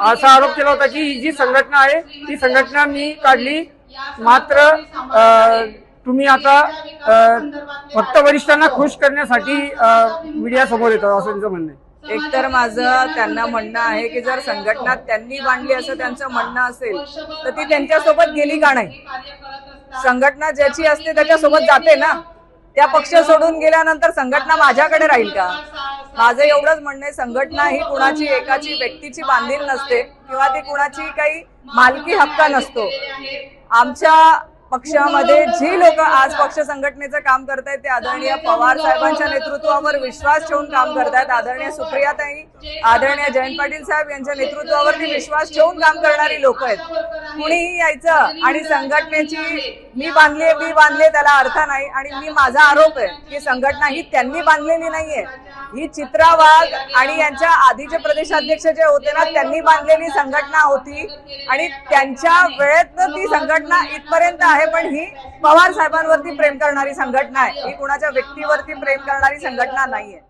असा आरोप केला होता की ही जी संघटना आहे ती संघटना मी काढली. मात्र तुम्ही आता फक्त वरिष्ठांना खुश करण्यासाठी मीडिया समोर येतो असं त्यांचं म्हणणं आहे. एकतर माझं त्यांना म्हणणं आहे की जर संघटना त्यांनी बांधली असं त्यांचं म्हणणं असेल तर ती त्यांच्यासोबत गेली का नाही? संघटना ज्याची असते त्याच्यासोबत जाते ना? त्या पक्ष सोडून गेल्यानंतर संघटना माझ्याकडे राहील का? माझं एवढंच म्हणणं संघटना ही कुणाची एकाची व्यक्तीची बांधील नसते किंवा ती कुणाची काही मालकी हक्क नसतो. आमच्या पक्षामध्ये जी लोक आज पक्ष संघटनेचं काम करतायत ते आदरणीय पवार साहेबांच्या नेतृत्वावर विश्वास ठेवून काम करतायत. आदरणीय सुप्रियाताई आदरणीय जयंत पाटील साहेब यांच्या नेतृत्वावरती विश्वास ठेवून काम करणारी लोक आहेत. कुणीही यायचं आणि संघटनेची मी बांधली मी बांधले त्याला अर्थ नाही आणि मी माझा आरोप आहे की संघटना ही त्यांनी बांधलेली नाहीये. ही चित्रा वाघ आणि यांच्या आधीचे प्रदेशाध्यक्ष जे होते ना त्यांनी बांधलेली संघटना होती आणि त्यांच्या वेळेत ती संघटना इथपर्यंत आहे पण ही पवार साहेबांवरती प्रेम करणारी संघटना आहे. ही कुणाच्या व्यक्तीवरती प्रेम करणारी संघटना नाहीये.